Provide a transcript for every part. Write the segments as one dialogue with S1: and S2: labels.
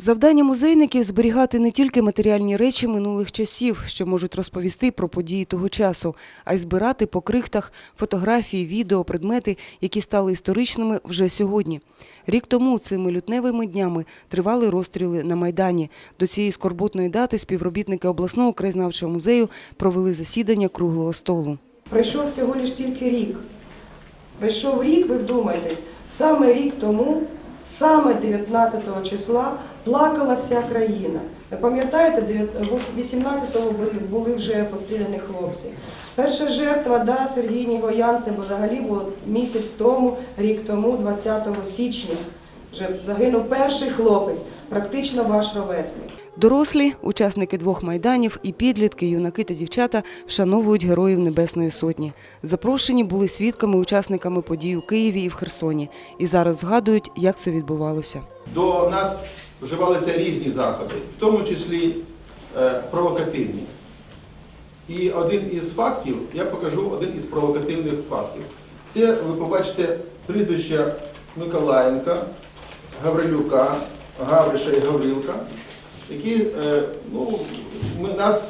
S1: Завдання музейників зберігати не тільки матеріальні речі минулих часів, що можуть розповісти про події того часу, а й збирати по крихтах фотографії, відео, предмети, які стали історичними вже сьогодні. Рік тому цими лютневими днями тривали розстріли на Майдані. До цієї скорботної дати співробітники обласного краєзнавчого музею провели засідання круглого столу.
S2: Пройшов всього лиш тільки рік. Пройшов рік, ви вдумайтесь, саме рік тому, саме 19 числа, плакала вся країна. Ви пам'ятаєте, 18-го були- вже постріляні хлопці. Перша жертва, да, Сергій Нігоян, це взагалі було місяць тому, рік тому, 20 січня. Вже загинув перший хлопець, практично ваш ровесник.
S1: Дорослі, учасники двох майданів і підлітки, юнаки та дівчата вшановують героїв Небесної Сотні. Запрошені були свідками, учасниками подій у Києві і в Херсоні. І зараз згадують, як це відбувалося.
S3: До нас вживалися різні заходи, в тому числі е, провокативні. І один із фактів, я покажу один із провокативних фактів. Це ви побачите прізвища Миколаєнка, Гаврилюка, Гавриша і Гаврилка, які е, ну, ми, нас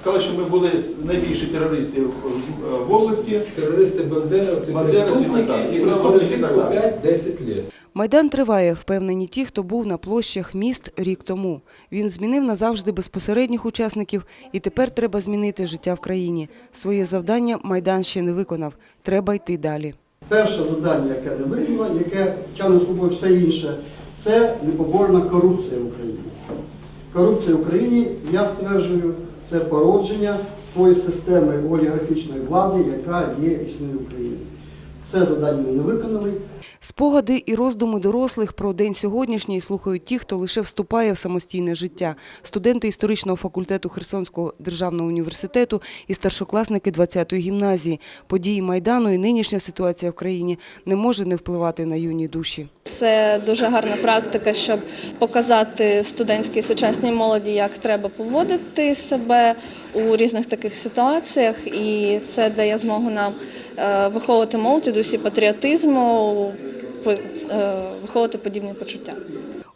S3: сказали, що ми були найбільші терористи в, області.
S4: Терористи Бандеровці,
S3: Бандеровці,
S4: преступники
S3: так,
S4: і
S3: преступники,
S4: по 5-10 лет.
S1: Майдан триває, впевнені ті, хто був на площах міст рік тому. Він змінив назавжди безпосередніх учасників, і тепер треба змінити життя в країні. Своє завдання Майдан ще не виконав. Треба йти далі.
S5: Перше завдання, яке не виконано, яке тягне собою все інше, це непоборна корупція в Україні. Корупція в Україні, я стверджую, це породження тої системи олігархічної влади, яка є існує в Україні. Це завдання ми не виконали.
S1: Спогади і роздуми дорослих про день сьогоднішній слухають ті, хто лише вступає в самостійне життя. Студенти історичного факультету Херсонського державного університету і старшокласники 20-ї гімназії. Події Майдану і нинішня ситуація в країні не може не впливати на юні душі.
S6: Це дуже гарна практика, щоб показати студентській сучасній молоді, як треба поводити себе у різних таких ситуаціях, і це дає змогу нам виховувати молодь у дусі патріотизму, е, виховувати подібні почуття.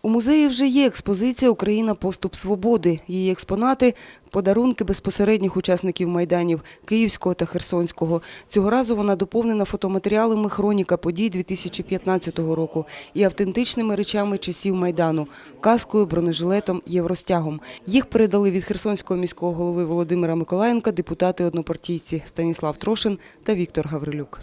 S1: У музеї вже є експозиція Україна поступ свободи. Її експонати подарунки безпосередніх учасників майданів Київського та Херсонського. Цього разу вона доповнена фотоматеріалами хроніка подій 2015 року і автентичними речами часів майдану каскою, бронежилетом, євростягом. Їх передали від Херсонського міського голови Володимира Миколаєнка депутати однопартійці Станіслав Трошин та Віктор Гаврилюк.